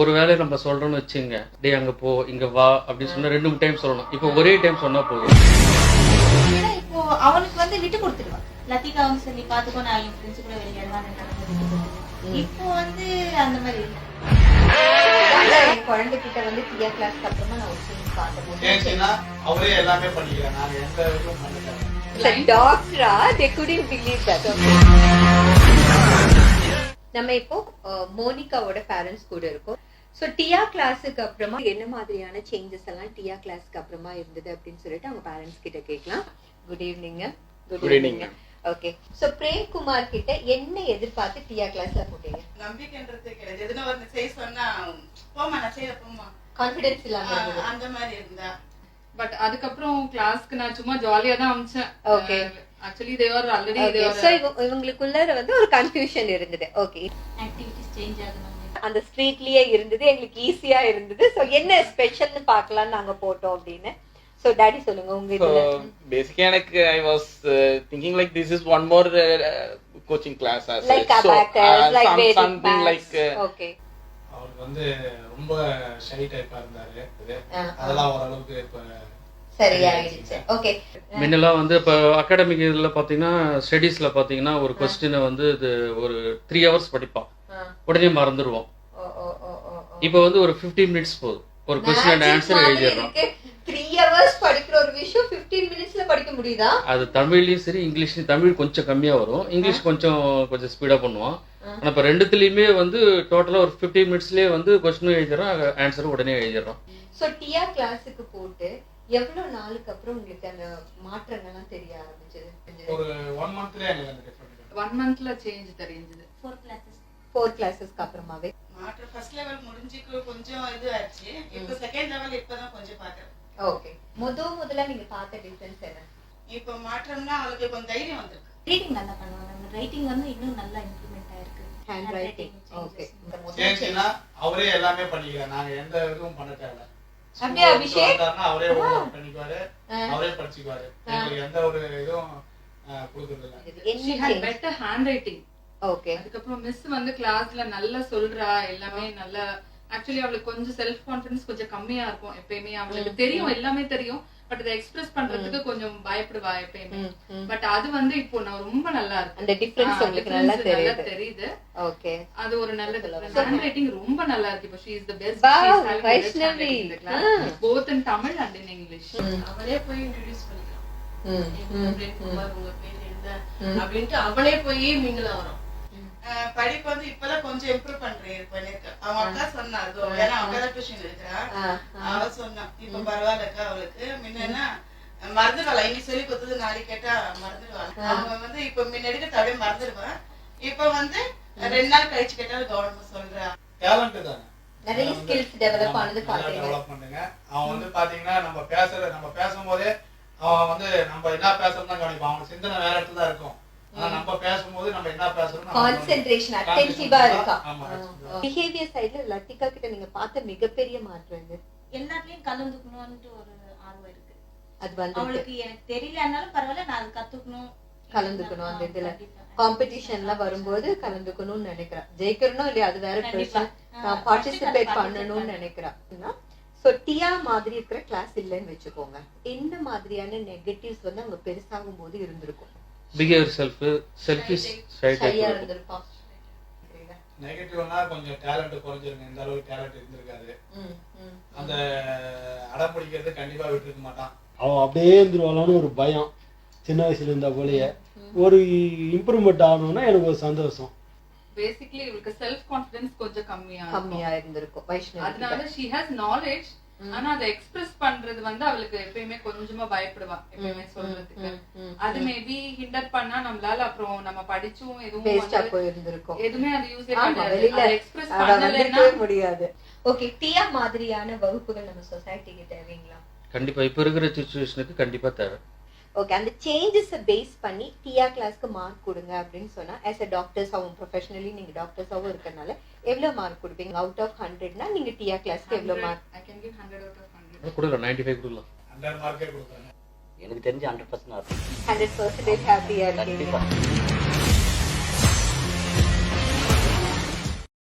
ஒரு வேலையை நம்ம சொல்றோம்னு வச்சுங்க டேய் அங்க போ இங்க வா அப்படின்னு சொன்னா ரெண்டு மூணு டைம் சொல்லணும். இப்போ ஒரே டைம் சொன்னா போதும். இப்போ அவனுக்கு வந்து விட்டு கொடுத்துருவான் லத்திகா வந்து சரி பாத்துக்கோ நான் என் ஃப்ரெண்ட்ஸ் கூட வெளியேறலாம் இப்போ வந்து அந்த மாதிரி என் குழந்தைகிட்ட வந்து கிளாஸ்க்கு அப்புறமா நான் ஒரு சீன் பார்த்தேன். ஏன்னா அவரே எல்லாமே பண்ணிக்கிறேன் நாங்க எந்த இதுவும் பண்ணிக்கிறேன் டாக்டரா தே குடின் பிலீவ் தட் நம்ம இப்போ மோனிகாவோட பேரண்ட்ஸ் கூட இருக்கோம். ஸோ டியா கிளாஸுக்கு அப்புறமா என்ன மாதிரியான சேஞ்சஸ் எல்லாம் டியா கிளாஸ்க்கு அப்புறமா இருந்தது அப்படின்னு சொல்லிட்டு அவங்க பேரண்ட்ஸ் கிட்ட கேட்கலாம். Good evening evening, ma'am. Okay so Premkumar கிட்ட என்ன எதிர்பார்த்து டியா கிளாஸ்ல போட்டீங்க? நம்பிக்கைன்றது கிடையாது. எதுனா ஒரு செய்ய சொன்னா போமா நான் செய்ய போமா கான்பிடன்ஸ் இல்லாம அந்த மாதிரி இருந்தா. பட் அதுக்கப்புறம் கிளாஸ்க்கு நான் சும்மா ஜாலியா தான் அமிச்சேன். ஓகே இவங்களுக்குள்ள வந்து ஒரு கன்ஃபியூஷன் இருந்தது. ஓகே ஆக்டிவிட்டிஸ் சேஞ்ச் ஆகணும் அந்த ஸ்ட்ரீட்லயே இருந்தது எங்களுக்கு ஈஸியா இருந்தது. சோ என்ன ஸ்பெஷல்னு பார்க்கலாம் நாங்க போட்டோம் அப்படின்னு. சோ டாடி சொல்லுங்க உங்க இதுல. So basically, எனக்கு I was uh, thinking like this is one more uh, coaching class as like uh, like Vedic something like uh, okay அவருக்கு வந்து ரொம்ப ஷை டைப்பா இருந்தாரு. அதெல்லாம் ஓரளவுக்கு இப்ப சரியாயிடுச்சு ஓகே முன்னெல்லாம் வந்து இப்போ அகாடமிக் இதில் பார்த்தீங்கன்னா ஸ்டடீஸில் பார்த்தீங்கன்னா ஒரு கொஸ்டினை வந்து இது ஒரு த்ரீ ஹவர்ஸ் படிப்பான். உடனே மறந்துடுவோம் இப்போ வந்து ஒரு 15 மினிட்ஸ் போதும். ஒரு கொஸ்டின் அண்ட் ஆன்சர் எழுதிடுறோம் த்ரீ ஹவர்ஸ் படிக்கிற ஒரு விஷயம் 15 மினிட்ஸ்ல படிக்க முடியுதா? அது தமிழ்லயும் சரி இங்கிலீஷ்லயும் தமிழ் கொஞ்சம் கம்மியா வரும். இங்கிலீஷ் கொஞ்சம் கொஞ்சம் ஸ்பீடா பண்ணுவான். ஆனா இப்ப ரெண்டுத்துலயுமே வந்து டோட்டலா ஒரு 15 மினிட்ஸ்லயே வந்து கொஸ்டினும் எழுதிடுறான் ஆன்சரும் உடனே கிளாஸுக்கு போட்டு எவ்வளவு நாளுக்கு அப்புறம் உங்களுக்கு அந்த மாற்றங்கள்லாம் தெரிய ஆரம்பிச்சது? ஒரு ஒன் டிஃபரெண்ட் ஒன் மந்த்ல சேஞ்ச் தெரிஞ்சது. ஃபோர் கிளாஸஸ் ஃபோர் கிளாஸஸ்க்கு அப்புறமாவே? மாற்றம் ஃபர்ஸ்ட் லெவல் முடிஞ்சு கொஞ்சம் இது ஆச்சு இப்போ செகண்ட் லெவல் இப்பதான் கொஞ்சம் பாக்குறேன் ஓகே முத முதல்ல நீங்க பார்த்த டிஃபரன்ஸ் என்ன? இப்போ மாற்றம்னா அவளுக்கு கொஞ்சம் தைரியம் வந்திருக்கு. ரீடிங் நல்லா பண்ணுவாங்க. ரைட்டிங் வந்து இன்னும் நல்லா இம்ப்ரூவ்மெண்ட் ஆயிருக்கு. ஹேண்ட் ரைட்டிங் ஓகே சேஞ்சுனா அவரே எல்லாமே பண்ணிக்கிறேன் நாங்க எந்த இதுவும் பண்ண தேவை அப்படியா, அபிஷேக்? அவரே பண்ணிக்குவாரு. அவரே படிச்சுக்குவாரு. எந்த ஒரு இதுவும் கொடுக்கறது பெட்டர் ஹேண்ட் ரைட்டிங் ஓகே அதுக்கப்புறம் மிஸ் வந்து கிளாஸ்ல நல்லா சொல்றா எல்லாமே நல்லா ஆக்சுவலி அவளுக்கு கொஞ்சம் செல்ஃப் கான்ஃபிடன்ஸ் கொஞ்சம் கம்மியா இருக்கும் எப்பயுமே. அவளுக்கு தெரியும் எல்லாமே தெரியும். பட் அதை எக்ஸ்பிரஸ் பண்றதுக்கு கொஞ்சம் பயப்படுவா எப்பயுமே. பட் அது வந்து இப்போ நான் ரொம்ப நல்லா இருக்கு. அந்த டிஃபரன்ஸ் உங்களுக்கு நல்லா தெரியுது. தெரியுது. ஓகே அது ஒரு நல்ல ஹேண்ட் ரைட்டிங் ரொம்ப நல்லா இருக்கு. இப்போ she is the best Vaishnavi. Class both in Tamil and in English அவளே போய் இன்ட்ரடியூஸ் பண்ணிக்கலாம். ம், எங்க பிரேம்குமார் உங்க பேர் என்ன? அப்படின்ட்டு அவளே போய் வரும் அஹ் படிப்பு அவங்க அக்கா சொன்னா அது ஏன்னா அவங்க தான் டியூஷன் இருக்கிறா அவ சொன்னா இப்ப பரவாயில்லக்கா அவளுக்கு. முன்னா மறந்துடுவாள் இன்னைக்கு சொல்லி கொடுத்தது நாளைக்கு கேட்டா மறந்துடுவாள் அவங்க வந்து இப்ப முன்னாடி தவிர மறந்துடுவா இப்ப வந்து ரெண்டு நாள் கழிச்சு கேட்டாலும் கவனமா சொல்றா. டேலண்ட் தானே. நிறைய ஸ்கில்ஸ் டெவலப் ஆனது பாத்தீங்க. டெவலப் பண்ணுங்க. அவன் வந்து பாத்தீங்கன்னா நம்ம பேசுற நம்ம பேசும்போதே அவன் வந்து நம்ம என்ன பேசுறோம் தான் கவனிப்பான். அவன் சிந்தனை வேற இடத்துல தான் இருக்கும். ஆனா நம்ம பேசும்போது நம்ம என்ன பேசுறோம் கான்சென்ட்ரேஷன் அட்டென்சிவா இருக்கா? ஆமா பிஹேவியர் சைடுல லத்திகா கிட்ட நீங்க பார்த்த மிகப்பெரிய மாற்றம் இது எல்லாத்துலயும் கலந்துக்கணும்னு ஒரு ஆர்வம் இருக்கு. அது வந்து அவளுக்கு எனக்கு தெரியலனாலும் பரவாயில்ல நான் அது கத்துக்கணும். கலந்துக்கணும் அந்த இதுல. காம்படிஷன்ல வரும்போது கலந்துக்கணும்னு நினைக்கிறேன் ஜெயிக்கணும் இல்லையா? அது வேற. பிரச்சனை நான் பார்ட்டிசிபேட் பண்ணணும்னு நினைக்கிறேன் சோ டியா மாதிரி இருக்கிற கிளாஸ் இல்லைன்னு வச்சுக்கோங்க. என்ன மாதிரியான நெகட்டிவ்ஸ் வந்து அங்க பெருசாகும் போது இருந்திருக்கும் பிஹேவியர் செல்ஃப் செல்ஃபிஷ் ஷையா இருந்திருப்பான் நெகட்டிவ்னா கொஞ்சம் டேலண்ட் குறைஞ்சிருங்க. இந்த அளவுக்கு டேலண்ட் இருந்திருக்காது. ம், ம். அந்த அடம் பிடிக்கிறது கண்டிப்பா விட்டுருக்க மாட்டான். அவன் அப்படியே இருந்துருவாளான்னு ஒரு பயம். சின்ன வயசுல இருந்த போலயே. ஒரு இம்ப்ரூவ்மெண்ட் ஆகணும்னா எனக்கு ஒரு சந்தோஷம். பேசிக்கலி இவளுக்கு செல்ஃப் கான்ஃபிடன்ஸ் கொஞ்சம் கம்மியா. கம்மியா இருந்திருக்கும். வைஷ்ணவி அதனால ஷி ஹாஸ் நாலேஜ் ஆனா அதை எக்ஸ்பிரஸ் பண்றது வந்து அவளுக்கு எப்பயுமே கொஞ்சமா பயப்படுவா எப்பயுமே சொல்றதுக்கு. அது மேபி ஹிண்டர் பண்ணா நம்மளால அப்புறம் நம்ம படிச்சும் எதுவும் போயிருந்திருக்கும். எதுவுமே அது யூஸே கிடையாது எக்ஸ்பிரஸ் பண்ணலைன்னா முடியாது. ஓகே டியா மாதிரியான வகுப்புகள் நம்ம சொசைட்டிக்கு தேவைங்களா? கண்டிப்பா இப்ப இருக்கிற சுச்சுவேஷனுக்கு கண்டிப்பா தேவை. ஓகே அந்த சேஞ்சஸை பேஸ் பண்ணி டிஆர் கிளாஸ்க்கு மார்க் கொடுங்க அப்படின்னு சொன்னா ஆஸ் அ டாக்டர்ஸாகவும் ப்ரொஃபஷனலி நீங்க டாக்டர்ஸாகவும் இருக்கறனால எவ்வளவு மார்க் கொடுப்பீங்க? அவுட் ஆஃப் ஹண்ட்ரட்னா நீங்க டிஆர் கிளாஸ்க்கு எவ்வளவு mark I can give 100 out of 100. கொடுக்கலாம். நைன்டி ஃபைவ் எனக்கு தெரிஞ்சு ஹண்ட்ரட் பர்சன்ட் ஹண்ட்ரட் பர்சன்டேஜ் ஹாப்பியா இருக்கீங்க.